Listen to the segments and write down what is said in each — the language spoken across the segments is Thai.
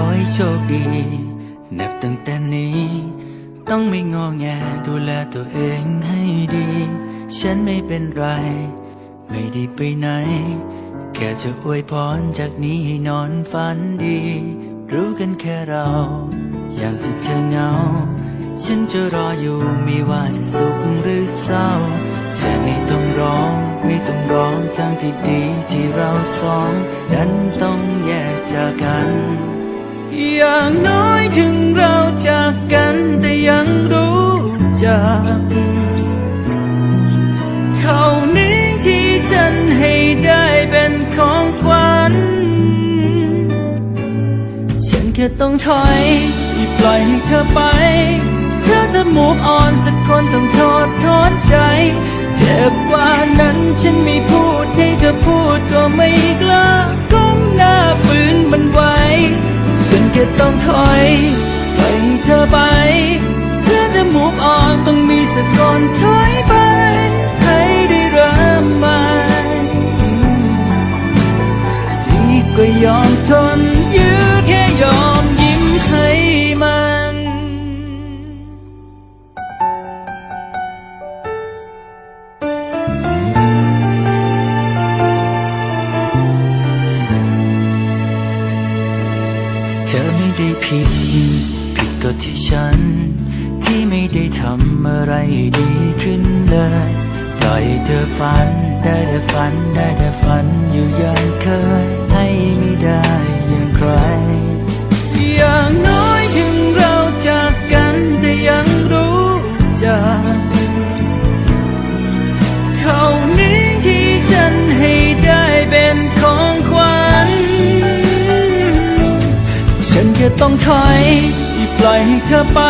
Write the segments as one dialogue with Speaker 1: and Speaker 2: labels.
Speaker 1: อให้โชคดีนับตั้งแต่นี้ ต้องไม่งอแงดูแลตัวเองให้ดี ฉันไม่เป็นไร ไม่ได้ไปไหน แค่จะอวยพรจากนี้ให้นอนฝันดี รู้กันแค่เรา อย่างที่เธอเหงา ฉันจะรออยู่ไม่ว่าจะสุขหรือเศร้าเธอไม่ต้องร้อง ไม่ต้องร้องทั้งที่ดีที่เราสอง นั้นต้องแยกจากกัน อย่างน้อยถึงเราจากกันแต่ยังรู้จัก เท่านี้ที่ฉันให้ได้เป็นของขวัญ ฉันแค่ต้องถอยไม่ปล่อยให้เธอไป เธอจะมูฟออนสักคนต้องโทษทอนใจ เจ็บกว่านั้นฉันไม่พูดให้เธอพูดก็ไม่กล้า องถอยปล่อยให้เธอไปเธอจะมูฟออนต้องมีสักคนถอยไป ให้ได้เริ่มใหม่ดีกว่ายอมทน ได้ผิด ผิดก็ที่ฉัน ที่ไม่ได้ทำอะไรดีขึ้นเลยปล่อยเธอฝัน ได้แต่ฝัน ได้แต่ฝันอยู่อย่างเคยให้ไม่ได้ ต้องถอยไม่ปล่อยให้เธอไป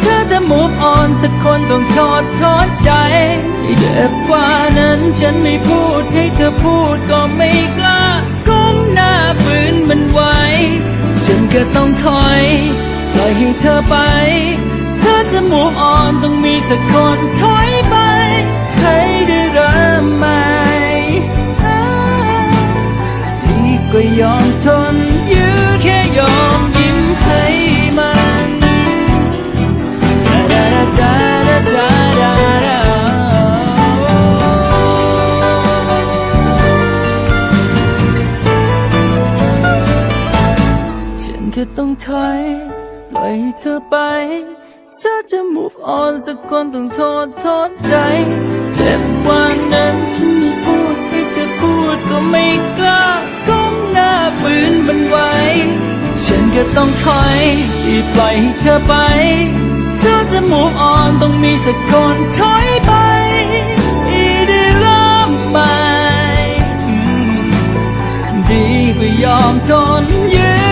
Speaker 1: เธอจะ move on สักคนต้องทอดทอดใจเจ็บกว่านั้นฉันไม่พูดให้เธอพูดก็ไม่กล้าก้มหน้าฝืนมันไว้ ฉันก็ต้องถอยปล่อยให้เธอไป เธอจะ move on ต้องมีสักคนถอยไปให้ได้เริ่มใหม่ดีกว่ายอมทน แค่ต้องถอยปล่อยให้เธอไปเธอจะ move on สักคนต้องโทษโทษใจ เจ็บว่านั้นฉันไม่พูดให้เธอพูดก็ไม่กล้าก้มหน้าฝืนมันไว้ ฉันก็ต้องถอยที่ปล่อยให้เธอไปเธอจะ move on ต้องมีสักคนถอยไปได้เริ่มใหม่ดีกว่ายอมทนยื้